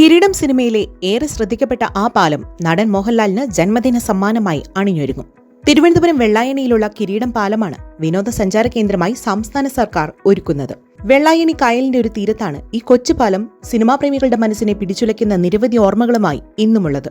കിരീടം സിനിമയിലെ ഏറെ ശ്രദ്ധിക്കപ്പെട്ട ആ പാലം നടൻ മോഹൻലാലിന് ജന്മദിന സമ്മാനമായി അണിഞ്ഞൊരുങ്ങും. തിരുവനന്തപുരം വെള്ളായണിയിലുള്ള കിരീടം പാലമാണ് വിനോദസഞ്ചാര കേന്ദ്രമായി സംസ്ഥാന സർക്കാർ ഒരുക്കുന്നത്. വെള്ളായണി കായലിന്റെ ഒരു തീരത്താണ് ഈ കൊച്ചു പാലം സിനിമാ പ്രേമികളുടെ മനസ്സിനെ പിടിച്ചുലയ്ക്കുന്ന നിരവധി ഓർമ്മകളുമായി ഇന്നുമുള്ളത്.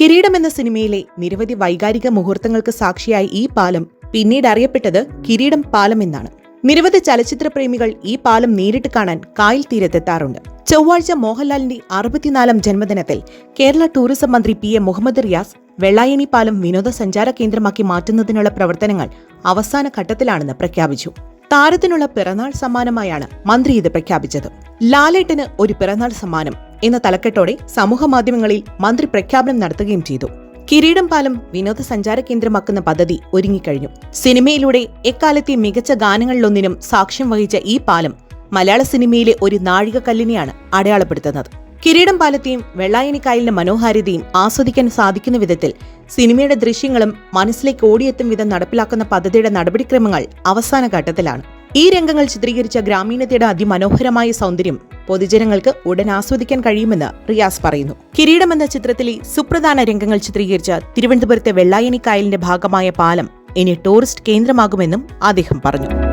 കിരീടം എന്ന സിനിമയിലെ നിരവധി വൈകാരിക മുഹൂർത്തങ്ങൾക്ക് സാക്ഷിയായി ഈ പാലം പിന്നീട് അറിയപ്പെട്ടത് കിരീടം പാലം എന്നാണ്. നിരവധി ചലച്ചിത്ര പ്രേമികൾ ഈ പാലം നേരിട്ട് കാണാൻ കായൽ തീരത്തെത്താറുണ്ട്. ചൊവ്വാഴ്ച മോഹൻലാലിന്റെ അറുപത്തിനാലാം ജന്മദിനത്തിൽ കേരള ടൂറിസം മന്ത്രി പി എ മുഹമ്മദ് റിയാസ് വെള്ളായണി പാലം വിനോദസഞ്ചാര കേന്ദ്രമാക്കി മാറ്റുന്നതിനുള്ള പ്രവർത്തനങ്ങൾ അവസാന ഘട്ടത്തിലാണെന്ന് പ്രഖ്യാപിച്ചു. താരത്തിനുള്ള പിറന്നാൾ സമ്മാനമായാണ് മന്ത്രി ഇത് പ്രഖ്യാപിച്ചത്. ലാലേട്ടന് ഒരു പിറന്നാൾ സമ്മാനം എന്ന തലക്കെട്ടോടെ സമൂഹമാധ്യമങ്ങളിൽ മന്ത്രി പ്രഖ്യാപനം നടത്തുകയും ചെയ്തു. കിരീടം പാലം വിനോദസഞ്ചാര കേന്ദ്രമാക്കുന്ന പദ്ധതി ഒരുങ്ങിക്കഴിഞ്ഞു. സിനിമയിലൂടെ എക്കാലത്തെ മികച്ച ഗാനങ്ങളിലൊന്നിനും സാക്ഷ്യം വഹിച്ച ഈ പാലം മലയാള സിനിമയിലെ ഒരു നാഴികക്കല്ലിനെയാണ് അടയാളപ്പെടുത്തുന്നത്. കിരീടം പാലത്തെയും വെള്ളായണിക്കായലിന്റെ മനോഹാരിതയും ആസ്വദിക്കാൻ സാധിക്കുന്ന വിധത്തിൽ സിനിമയുടെ ദൃശ്യങ്ങളും മനസ്സിലേക്ക് ഓടിയെത്തും വിധം നടപ്പിലാക്കുന്ന പദ്ധതിയുടെ നടപടിക്രമങ്ങൾ അവസാന ഘട്ടത്തിലാണ് ഈ രംഗങ്ങൾ ചിത്രീകരിച്ച ഗ്രാമീണതയുടെ അതിമനോഹരമായ സൗന്ദര്യം പൊതുജനങ്ങൾക്ക് ഉടൻ ആസ്വദിക്കാൻ കഴിയുമെന്ന് റിയാസ് പറയുന്നു. കിരീടം എന്ന ചിത്രത്തിലെ സുപ്രധാന രംഗങ്ങൾ ചിത്രീകരിച്ച തിരുവനന്തപുരത്തെ വെള്ളായണി കായലിന്റെ ഭാഗമായ പാലം ഇനി ടൂറിസ്റ്റ് കേന്ദ്രമാകുമെന്നും അദ്ദേഹം പറഞ്ഞു.